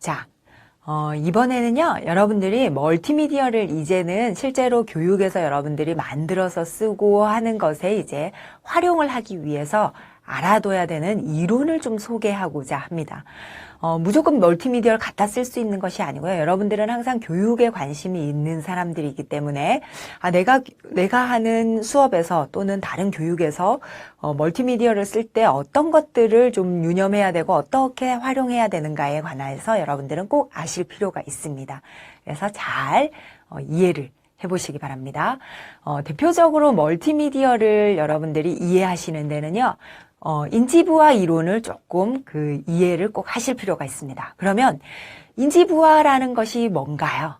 자, 어, 이번에는요, 여러분들이 멀티미디어를 이제는 실제로 교육에서 여러분들이 만들어서 쓰고 하는 것에 이제 활용을 하기 위해서 알아둬야 되는 이론을 좀 소개하고자 합니다. 어, 무조건 멀티미디어를 갖다 쓸 수 있는 것이 아니고요. 여러분들은 항상 교육에 관심이 있는 사람들이기 때문에 아, 내가 내가 하는 수업에서 또는 다른 교육에서 어, 멀티미디어를 쓸 때 어떤 것들을 좀 유념해야 되고 어떻게 활용해야 되는가에 관해서 여러분들은 꼭 아실 필요가 있습니다. 그래서 잘 어, 이해를 해보시기 바랍니다. 어, 대표적으로 멀티미디어를 여러분들이 이해하시는 데는요. 어, 인지부화 이론을 조금 그 이해를 꼭 하실 필요가 있습니다. 그러면 인지부화라는 것이 뭔가요?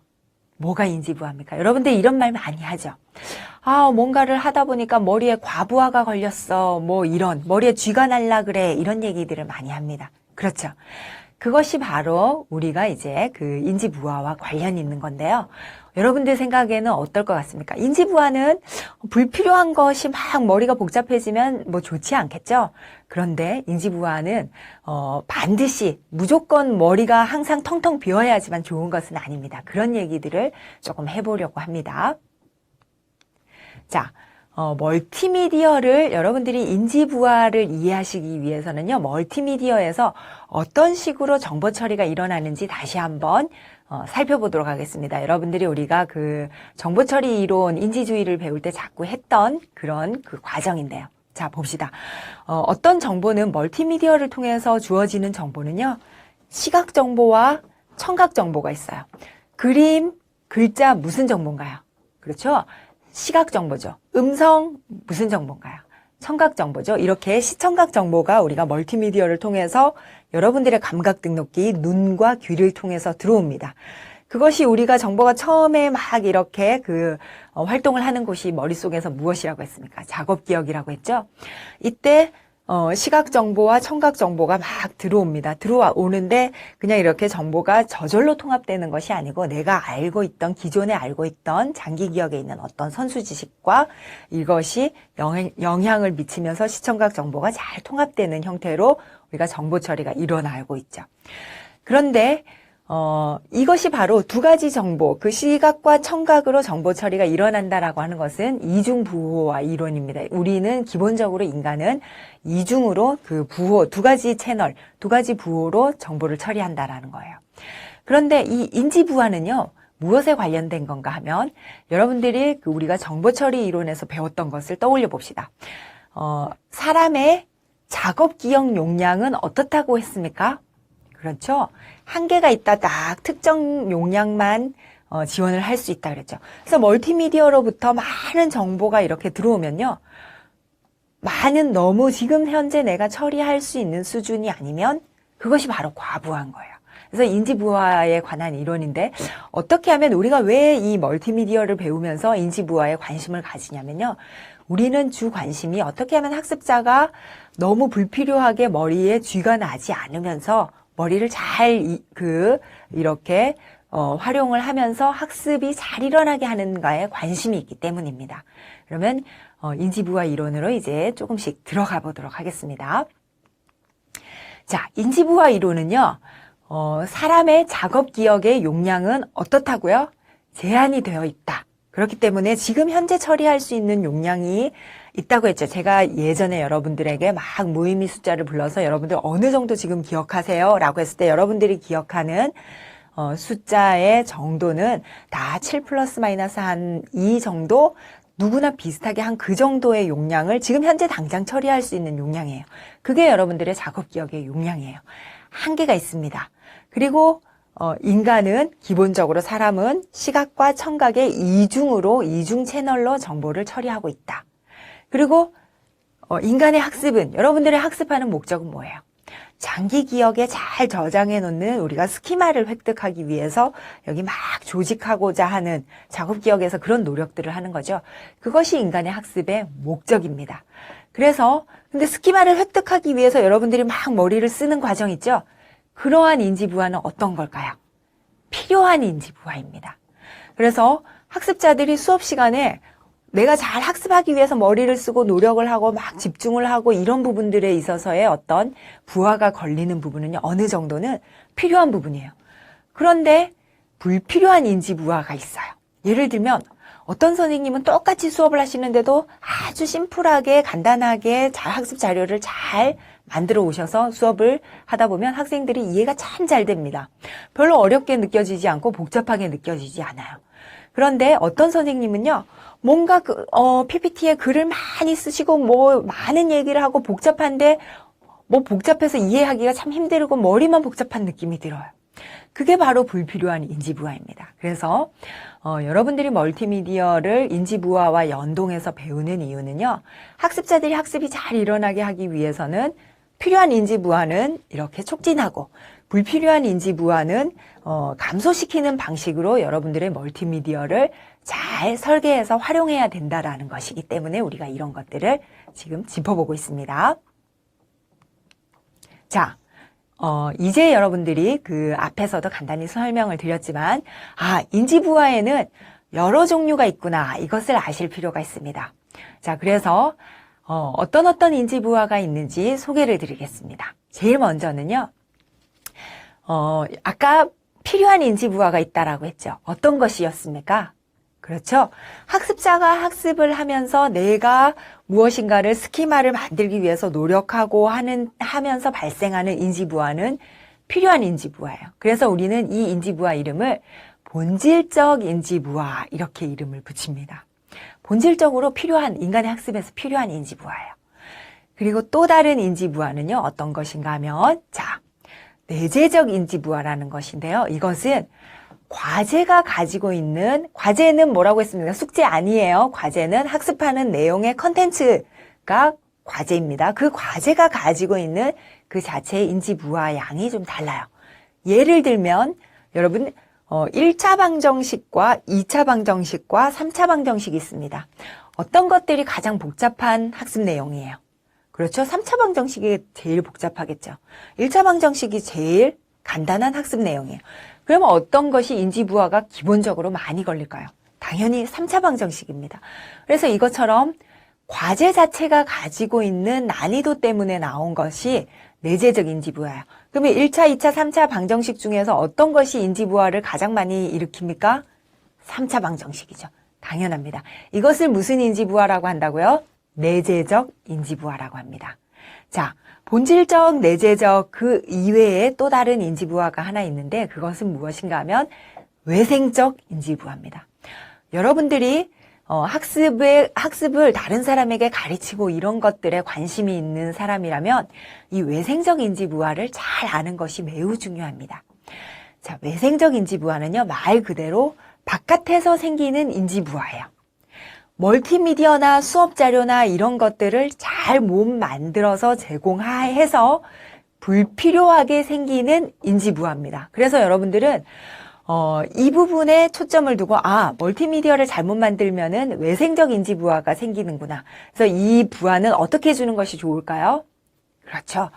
뭐가 인지부화입니까? 여러분들 이런 말 많이 하죠. 아, 뭔가를 하다 보니까 머리에 과부하가 걸렸어. 뭐 이런, 머리에 쥐가 날라 그래. 이런 얘기들을 많이 합니다. 그렇죠. 그것이 바로 우리가 이제 그 인지부화와 관련이 있는 건데요. 여러분들 생각에는 어떨 것 같습니까? 인지부화는 불필요한 것이 막 머리가 복잡해지면 뭐 좋지 않겠죠? 그런데 인지부화는 어, 반드시 무조건 머리가 항상 텅텅 비어야지만 좋은 것은 아닙니다. 그런 얘기들을 조금 해보려고 합니다. 자, 어, 멀티미디어를 여러분들이 인지 부화를 이해하시기 위해서는요, 멀티미디어에서 어떤 식으로 정보 처리가 일어나는지 다시 한번 어, 살펴보도록 하겠습니다. 여러분들이 우리가 그 정보 처리 이론, 인지주의를 배울 때 자꾸 했던 그런 그 과정인데요. 자, 봅시다. 어, 어떤 정보는 멀티미디어를 통해서 주어지는 정보는요, 시각 정보와 청각 정보가 있어요. 그림, 글자 무슨 정보인가요? 그렇죠? 시각 정보죠. 음성 무슨 정보인가요? 청각 정보죠. 이렇게 시청각 정보가 우리가 멀티미디어를 통해서 여러분들의 감각 등록기 눈과 귀를 통해서 들어옵니다. 그것이 우리가 정보가 처음에 막 이렇게 그 어, 활동을 하는 곳이 머릿속에서 무엇이라고 했습니까? 작업 기억이라고 했죠. 이때 어, 시각 정보와 청각 정보가 막 들어옵니다. 들어와 오는데 그냥 이렇게 정보가 저절로 통합되는 것이 아니고 내가 알고 있던 기존에 알고 있던 장기 기억에 있는 어떤 선수 지식과 이것이 영향, 영향을 미치면서 시청각 정보가 잘 통합되는 형태로 우리가 정보 처리가 일어나고 있죠. 그런데 어, 이것이 바로 두 가지 정보, 그 시각과 청각으로 정보 처리가 일어난다라고 하는 것은 이중 부호와 이론입니다. 우리는 기본적으로 인간은 이중으로 그 부호, 두 가지 채널, 두 가지 부호로 정보를 처리한다라는 거예요. 그런데 이 인지 부화는요, 무엇에 관련된 건가 하면 여러분들이 그 우리가 정보 처리 이론에서 배웠던 것을 떠올려 봅시다. 어, 사람의 작업 기억 용량은 어떻다고 했습니까? 그렇죠. 한계가 있다. 딱 특정 용량만 어, 지원을 할 수 있다 그랬죠. 그래서 멀티미디어로부터 많은 정보가 이렇게 들어오면요. 많은 너무 지금 현재 내가 처리할 수 있는 수준이 아니면 그것이 바로 과부한 거예요. 그래서 인지부화에 관한 이론인데 어떻게 하면 우리가 왜 이 멀티미디어를 배우면서 인지부화에 관심을 가지냐면요. 우리는 주 관심이 어떻게 하면 학습자가 너무 불필요하게 머리에 쥐가 나지 않으면서 머리를 잘 그 이렇게 어, 활용을 하면서 학습이 잘 일어나게 하는가에 관심이 있기 때문입니다. 그러면 어, 인지부화 이론으로 이제 조금씩 들어가 보도록 하겠습니다. 자, 인지부화 이론은요, 어, 사람의 작업 기억의 용량은 어떻다고요? 제한이 되어 있다. 그렇기 때문에 지금 현재 처리할 수 있는 용량이 있다고 했죠. 제가 예전에 여러분들에게 막 무의미 숫자를 불러서 여러분들 어느 정도 지금 기억하세요? 라고 했을 때 여러분들이 기억하는 어, 숫자의 정도는 다 7 플러스 마이너스 한 2 정도 누구나 비슷하게 한 그 정도의 용량을 지금 현재 당장 처리할 수 있는 용량이에요. 그게 여러분들의 작업 기억의 용량이에요. 한계가 있습니다. 그리고 어, 인간은 기본적으로 사람은 시각과 청각의 이중으로 이중 채널로 정보를 처리하고 있다. 그리고 어, 인간의 학습은 여러분들의 학습하는 목적은 뭐예요? 장기 기억에 잘 저장해 놓는 우리가 스키마를 획득하기 위해서 여기 막 조직하고자 하는 작업 기억에서 그런 노력들을 하는 거죠. 그것이 인간의 학습의 목적입니다. 그래서 근데 스키마를 획득하기 위해서 여러분들이 막 머리를 쓰는 과정 있죠? 그러한 인지 부화는 어떤 걸까요? 필요한 인지 부화입니다. 그래서 학습자들이 수업 시간에 내가 잘 학습하기 위해서 머리를 쓰고 노력을 하고 막 집중을 하고 이런 부분들에 있어서의 어떤 부하가 걸리는 부분은요, 어느 정도는 필요한 부분이에요. 그런데 불필요한 인지 부하가 있어요. 예를 들면 어떤 선생님은 똑같이 수업을 하시는데도 아주 심플하게 간단하게 잘 학습 자료를 잘 만들어 오셔서 수업을 하다 보면 학생들이 이해가 참 잘 됩니다. 별로 어렵게 느껴지지 않고 복잡하게 느껴지지 않아요. 그런데 어떤 선생님은요, 뭔가 그, 어, PPT에 글을 많이 쓰시고 뭐 많은 얘기를 하고 복잡한데 뭐 복잡해서 이해하기가 참 힘들고 머리만 복잡한 느낌이 들어요. 그게 바로 불필요한 인지부하입니다. 그래서 어, 여러분들이 멀티미디어를 인지부하와 연동해서 배우는 이유는요. 학습자들이 학습이 잘 일어나게 하기 위해서는 필요한 인지부하는 이렇게 촉진하고 불필요한 인지부하는 어, 감소시키는 방식으로 여러분들의 멀티미디어를 잘 설계해서 활용해야 된다라는 것이기 때문에 우리가 이런 것들을 지금 짚어보고 있습니다. 자, 어, 이제 여러분들이 그 앞에서도 간단히 설명을 드렸지만, 아, 인지부하에는 여러 종류가 있구나. 이것을 아실 필요가 있습니다. 자, 그래서, 어, 어떤 어떤 인지부하가 있는지 소개를 드리겠습니다. 제일 먼저는요, 어, 아까 필요한 인지부하가 있다라고 했죠. 어떤 것이었습니까? 그렇죠. 학습자가 학습을 하면서 내가 무엇인가를 스키마를 만들기 위해서 노력하고 하는, 하면서 발생하는 인지부하는 필요한 인지부하예요. 그래서 우리는 이 인지부하 이름을 본질적 인지부하 이렇게 이름을 붙입니다. 본질적으로 필요한, 인간의 학습에서 필요한 인지부하예요. 그리고 또 다른 인지부하는요, 어떤 것인가 하면, 자, 내재적 인지부하라는 것인데요. 이것은 과제가 가지고 있는 과제는 뭐라고 했습니까? 숙제 아니에요. 과제는 학습하는 내용의 컨텐츠가 과제입니다. 그 과제가 가지고 있는 그 자체의 인지부하 양이 좀 달라요. 예를 들면 여러분 어, 1차 방정식과 2차 방정식과 3차 방정식이 있습니다. 어떤 것들이 가장 복잡한 학습 내용이에요? 그렇죠. 3차 방정식이 제일 복잡하겠죠. 1차 방정식이 제일 간단한 학습 내용이에요. 그러면 어떤 것이 인지부하가 기본적으로 많이 걸릴까요? 당연히 3차 방정식입니다. 그래서 이것처럼 과제 자체가 가지고 있는 난이도 때문에 나온 것이 내재적 인지부하예요. 그러면 1차, 2차, 3차 방정식 중에서 어떤 것이 인지부하를 가장 많이 일으킵니까? 3차 방정식이죠. 당연합니다. 이것을 무슨 인지부하라고 한다고요? 내재적 인지부하라고 합니다. 자, 본질적, 내재적 그 이외에 또 다른 인지부하가 하나 있는데 그것은 무엇인가 하면 외생적 인지부하입니다. 여러분들이 어, 학습에, 학습을 다른 사람에게 가르치고 이런 것들에 관심이 있는 사람이라면 이 외생적 인지부하를 잘 아는 것이 매우 중요합니다. 자, 외생적 인지부하는요, 말 그대로 바깥에서 생기는 인지부하예요. 멀티미디어나 수업 자료나 이런 것들을 잘 못 만들어서 제공해서 불필요하게 생기는 인지부하입니다. 그래서 여러분들은 어, 이 부분에 초점을 두고 아 멀티미디어를 잘못 만들면은 외생적 인지부하가 생기는구나. 그래서 이 부하는 어떻게 해주는 것이 좋을까요? 그렇죠.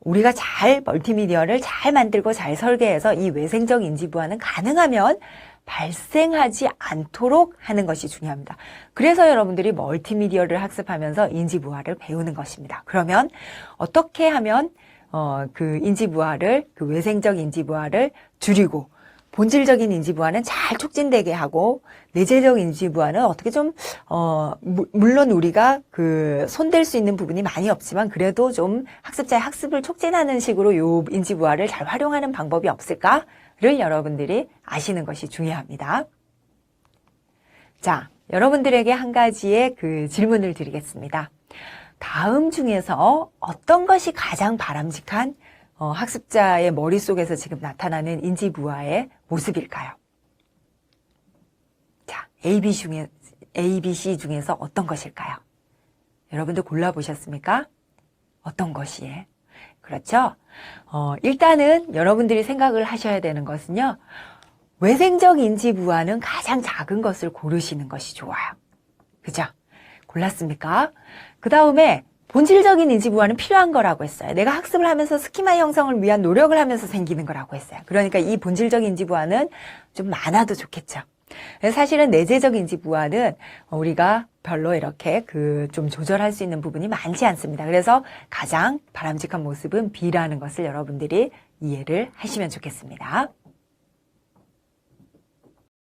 우리가 잘 멀티미디어를 잘 만들고 잘 설계해서 이 외생적 인지부하는 가능하면 발생하지 않도록 하는 것이 중요합니다. 그래서 여러분들이 멀티미디어를 학습하면서 인지부하를 배우는 것입니다. 그러면 어떻게 하면 어, 그 인지부하를 그 외생적 인지부하를 줄이고 본질적인 인지부하는 잘 촉진되게 하고 내재적 인지부하는 어떻게 좀 어, 물론 우리가 그 손댈 수 있는 부분이 많이 없지만 그래도 좀 학습자의 학습을 촉진하는 식으로 요 인지부하를 잘 활용하는 방법이 없을까? 를 여러분들이 아시는 것이 중요합니다. 자, 여러분들에게 한 가지의 그 질문을 드리겠습니다. 다음 중에서 어떤 것이 가장 바람직한 어, 학습자의 머릿속에서 지금 나타나는 인지부하의 모습일까요? 자, A, B 중에, A, B, C 중에서 어떤 것일까요? 여러분들 골라보셨습니까? 어떤 것이에? 그렇죠? 어, 일단은 여러분들이 생각을 하셔야 되는 것은요. 외생적 인지 부하는 가장 작은 것을 고르시는 것이 좋아요. 그죠? 골랐습니까? 그 다음에 본질적인 인지 부하는 필요한 거라고 했어요. 내가 학습을 하면서 스키마 형성을 위한 노력을 하면서 생기는 거라고 했어요. 그러니까 이 본질적 인지부하는 좀 많아도 좋겠죠. 사실은 내재적 인지부하는 우리가 별로 이렇게 그 좀 조절할 수 있는 부분이 많지 않습니다. 그래서 가장 바람직한 모습은 B라는 것을 여러분들이 이해를 하시면 좋겠습니다.